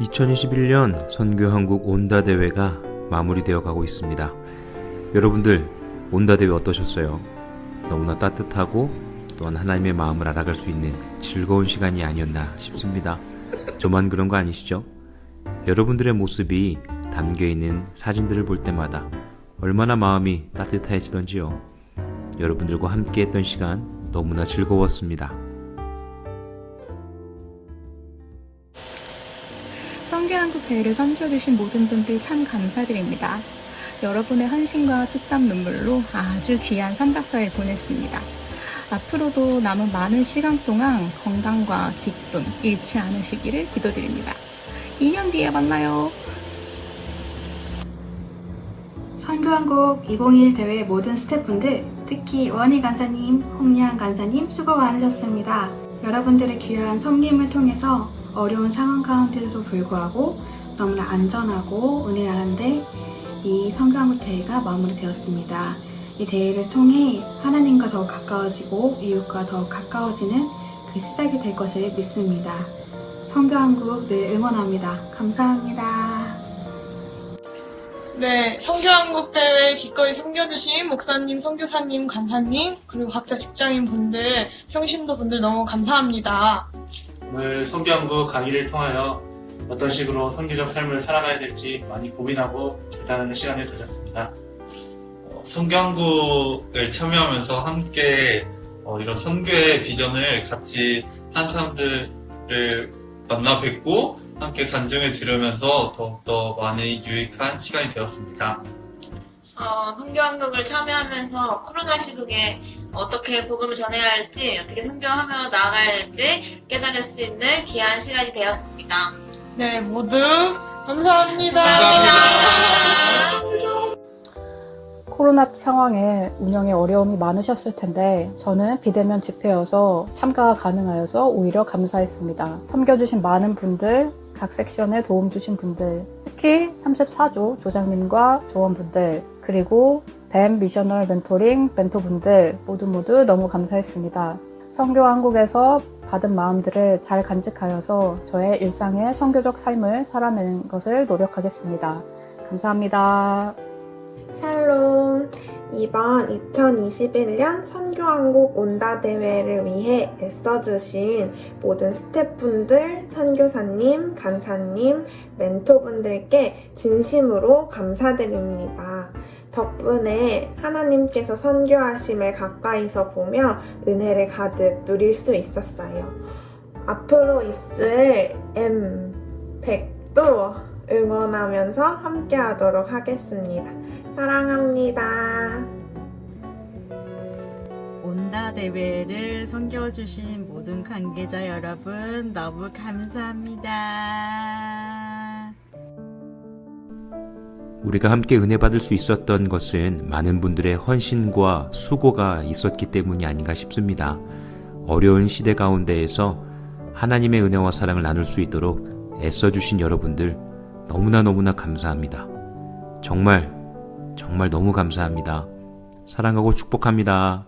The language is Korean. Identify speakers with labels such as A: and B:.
A: 2021년 선교 한국 온다 대회가 마무리되어 가고 있습니다. 여러분들, 온다 대회 어떠셨어요? 너무나 따뜻하고 또한 하나님의 마음을 알아갈 수 있는 즐거운 시간이 아니었나 싶습니다. 저만 그런 거 아니시죠? 여러분들의 모습이 담겨 있는 사진들을 볼 때마다 얼마나 마음이 따뜻해지던지요. 여러분들과 함께 했던 시간 너무나 즐거웠습니다.
B: 성교한국 대회를 선교해주신 모든 분들 참 감사드립니다. 여러분의 헌신과 피땀 눈물로 아주 귀한 3박 4일 보냈습니다. 앞으로도 남은 많은 시간 동안 건강과 기쁨 잃지 않으시기를 기도드립니다. 2년 뒤에 만나요.
C: 선교한국 2021 대회 모든 스태프분들, 특히 원희 간사님, 홍리한 간사님 수고 많으셨습니다. 여러분들의 귀한 섬김을 통해서 어려운 상황 가운데도 불구하고 너무나 안전하고 은혜한데 이 선교한국 대회가 마무리되었습니다. 이 대회를 통해 하나님과 더 가까워지고 이웃과 더 가까워지는 그 시작이 될 것을 믿습니다. 선교한국 늘 응원합니다. 감사합니다.
D: 네, 성교한국 대회 기꺼이 섬겨주신 목사님, 선교사님, 간사님, 그리고 각자 직장인 분들, 평신도 분들 너무 감사합니다.
E: 오늘 성교한국 강의를 통하여 어떤 식으로 선교적 삶을 살아가야 될지 많이 고민하고 결단하는 시간을 가졌습니다.
F: 어, 성교한국을 참여하면서 함께 어, 이런 선교의 비전을 같이 한 사람들을 만나 뵙고 함께 간증을 들으면서 더욱더 많은 유익한 시간이 되었습니다.
G: 어, 성교한국을 참여하면서 코로나 시국에 어떻게 복음을 전해야 할지, 어떻게 선교하며 나아가야 할지 깨달을 수 있는 귀한 시간이 되었습니다.
D: 네, 모두 감사합니다.
B: 코로나 상황에 운영에 어려움이 많으셨을 텐데 저는 비대면 집회여서 참가가 가능하여서 오히려 감사했습니다. 섬겨주신 많은 분들, 각 섹션에 도움 주신 분들, 특히 34조 조장님과 조원분들, 그리고 뱀 미셔널 멘토링 멘토분들 모두 모두 너무 감사했습니다. 성교 한국에서 받은 마음들을 잘 간직하여서 저의 일상의 성교적 삶을 살아내는 것을 노력하겠습니다. 감사합니다.
H: 샬롬. 이번 2021년 선교한국 온다 대회를 위해 애써주신 모든 스태프분들, 선교사님, 간사님, 멘토분들께 진심으로 감사드립니다. 덕분에 하나님께서 선교하심을 가까이서 보며 은혜를 가득 누릴 수 있었어요. 앞으로 있을 M100도 응원하면서 함께 하도록 하겠습니다. 사랑합니다.
I: 온다 대회를 섬겨주신 모든 관계자 여러분 너무 감사합니다.
A: 우리가 함께 은혜 받을 수 있었던 것은 많은 분들의 헌신과 수고가 있었기 때문이 아닌가 싶습니다. 어려운 시대 가운데에서 하나님의 은혜와 사랑을 나눌 수 있도록 애써주신 여러분들 너무나 너무나 감사합니다. 정말, 정말 너무 감사합니다. 사랑하고 축복합니다.